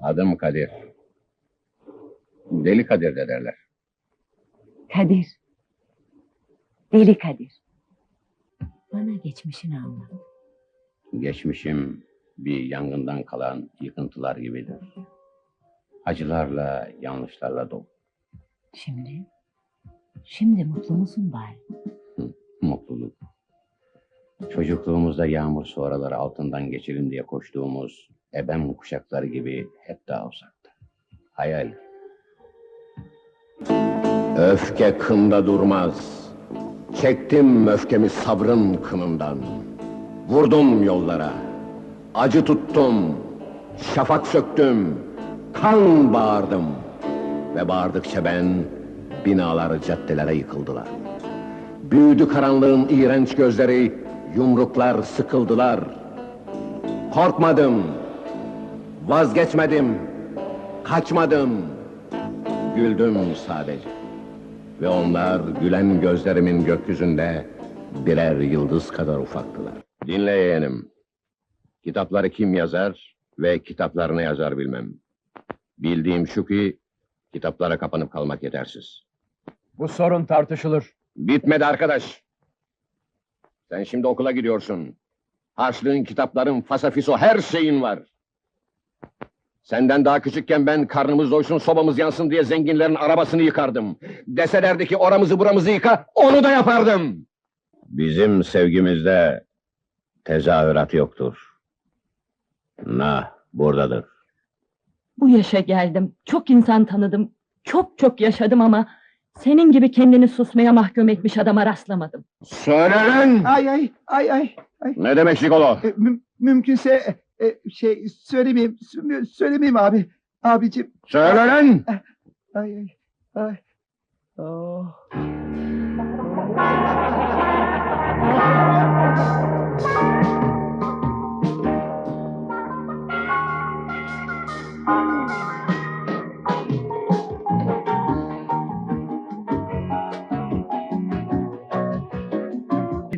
Adım Kadir. Deli Kadir de derler. Kadir. Deli Kadir. Bana geçmişini anlat. Geçmişim bir yangından kalan yıkıntılar gibidir. Acılarla, yanlışlarla dolu. Şimdi? Şimdi mutlu musun bari? Mutluluk. Çocukluğumuzda yağmur sonraları altından geçelim diye koştuğumuz ebem kuşakları gibi hep daha uzakta. Hayal. Öfke kında durmaz. Çektim öfkemi sabrın kınından. Vurdum yollara. Acı tuttum. Şafak söktüm. Kan bağırdım. Ve bağırdıkça ben binalar caddelere yıkıldılar. Büyüdü karanlığın iğrenç gözleri, yumruklar sıkıldılar. Korkmadım, vazgeçmedim, kaçmadım. Güldüm sadece. Ve onlar gülen gözlerimin gökyüzünde birer yıldız kadar ufaktılar. Dinle yeğenim. Kitapları kim yazar ve kitaplarını yazar bilmem. Bildiğim şu ki kitaplara kapanıp kalmak yetersiz. Bu sorun tartışılır. Bitmedi arkadaş. Sen şimdi okula gidiyorsun. Harçlığın, kitapların, fasafiso her şeyin var. Senden daha küçükken ben karnımız doysun, sobamız yansın diye zenginlerin arabasını yıkardım. Deselerdi ki oramızı buramızı yıka, onu da yapardım. Bizim sevgimizde tezahürat yoktur. Nah, buradadır. Bu yaşa geldim. Çok insan tanıdım. Çok çok yaşadım ama senin gibi kendini susmaya mahkum etmiş adama rastlamadım. Söyle lan! Ay ay ay ay. Ne demek Şikolo? E, müm- mümkünse e, şey söylemeyeyim sö- söylemeyeyim abi. Abicim Söyle lan! ay ay ay. Oh.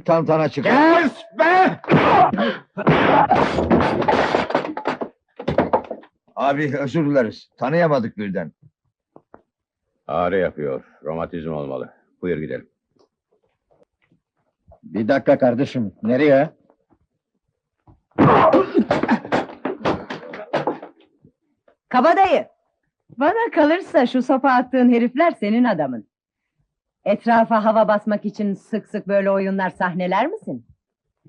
Bir tantana çıkar. Kes be! Abi özür dileriz. Tanıyamadık birden. Ağrı yapıyor. Romatizm olmalı. Buyur gidelim. Bir dakika kardeşim. Nereye? Kabadayı! Bana kalırsa şu sopa attığın herifler senin adamın. Etrafa hava basmak için sık sık böyle oyunlar sahneler misin?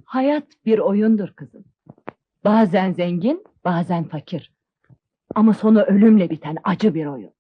Hayat bir oyundur kızım. Bazen zengin, bazen fakir. Ama sonu ölümle biten acı bir oyun.